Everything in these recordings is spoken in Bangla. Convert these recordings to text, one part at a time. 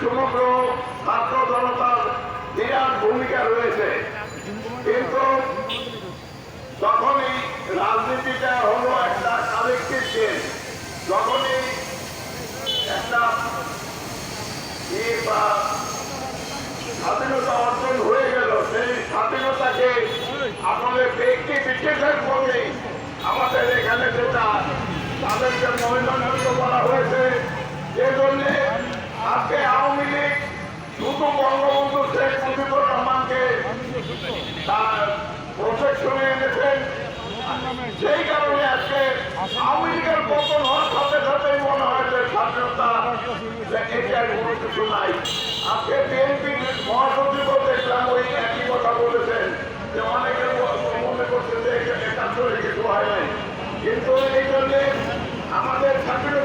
সমগ্র ছাত্র জনতার বিরাট ভূমিকা রয়েছে। কিন্তু তখনই রাজনীতিটা হলো একটা কালেক্টিভ গেম যখনই একটা ই বা স্বাধীনতা অর্জন হয়ে গেল, সেই স্বাধীনতাকে আসলে ব্যক্তি বিশেষের করে আমাদের এখানে যেটা তাদেরকে মহিলানন্দ করা হয়েছে যে জন্য আজকে আওয়ামী লীগ শুধু বঙ্গবন্ধু শেখ মুজিবুর রহমানকে তার প্রোটেকশনে এনেছেন। সেই কারণে আজকে আওয়ামী লীগের পতন হওয়ার সাথে সাথেই মনে হয় যে স্বাধীনতা কিছু নাই। আজকে বিএনপি মহাসচিব দেখলাম ওই একই কথা বলেছেন যে অনেকে মনে করছে যে একাত্তরে কিছু হয় নাই। কিন্তু এই জন্য আমাদের স্বাধীনতার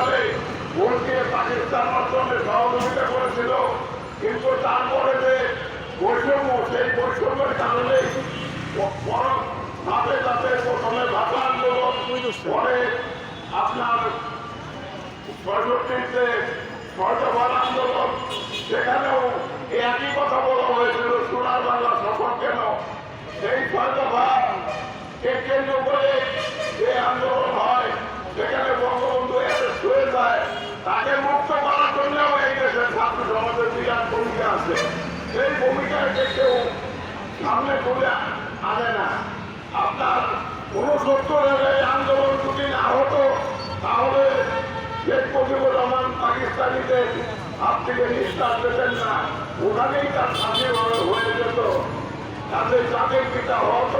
সালে ভোটকে পাকিস্তান অর্জনে সহযোগিতা করেছিল, কিন্তু তারপরে যে বৈষম্য, সেই বৈষম্যের কারণে ধাপে ধাপে প্রথমে ভাষা আন্দোলন, পরে আপনার পঁয়ষট্টিতে ছয়দফার আন্দোলন, সেখানেও একই কথা বলা হয়েছিল, সোনার বাংলা সফর কেন সেই কে কেন্দ্র করে যে আন্দোলন হয় সেখানে বঙ্গবন্ধু অ্যারেস্ট হয়ে যায় তাকে মুক্ত করার জন্যও এই দেশের ছাত্র সমাজের বিরাট ভূমিকা আছে। সেই ভূমিকাকে কেউ সামনে তুলে আনে না আপনার উনসত্তরের এই আন্দোলন যদি না হতো তাহলে শেখ মুজিবুর রহমান পাকিস্তানিদের হাত থেকে নিঃশ্বাস পেতেন না। ওখানেই তার স্বাধীন হয়ে যেত। তাদের জাতির পিতা হওয়া তো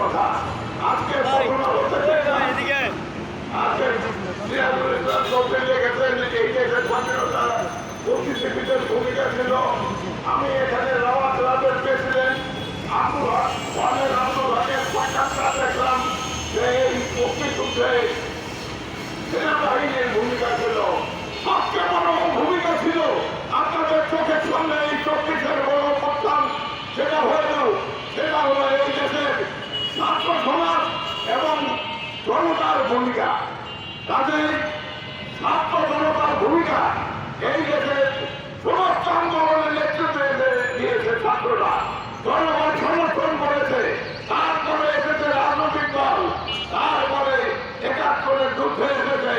কথা। আজকে ঘটনা হতে দেখলাম আজকে সিরাজুল ইসলাম চৌধুরী লিখেছেন যে এই দেশের স্বাধীনতা বুদ্ধিজীবীদের ভূমিকা ছিল আমি এখানে রাওয়া ক্লাবের প্রেসিডেন্ট আব্দুল হক, ওয়ানের আব্দুল ভূমিকা ছিল। সবচেয়ে বড় ভূমিকা ছিল। আপনাদের চোখের সামনে এই চব্বিশের সেটা হয়ে সেটা হলো এই দেশের এবং জনতার ভূমিকা। কাজে ছাত্র জনতার ভূমিকা এই দেশের সমস্ত আন্দোলনের নেতৃত্ব এসে- দিয়েছে ছাত্ররা জনগণ সমর্থন করেছে তারপরে এসেছে রাজনৈতিক দল তারপরে একাত্তরের যুদ্ধে এসেছে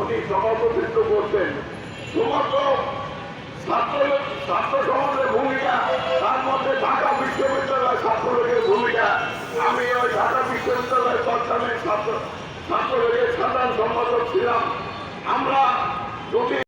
উনি সভাপতিত্ব ভূমিকা, তার মধ্যে ঢাকা বিশ্ববিদ্যালয় ছাত্রলীগের ভূমিকা। আমি ওই ঢাকা সাধারণ সম্পাদক ছিলাম। আমরা যদি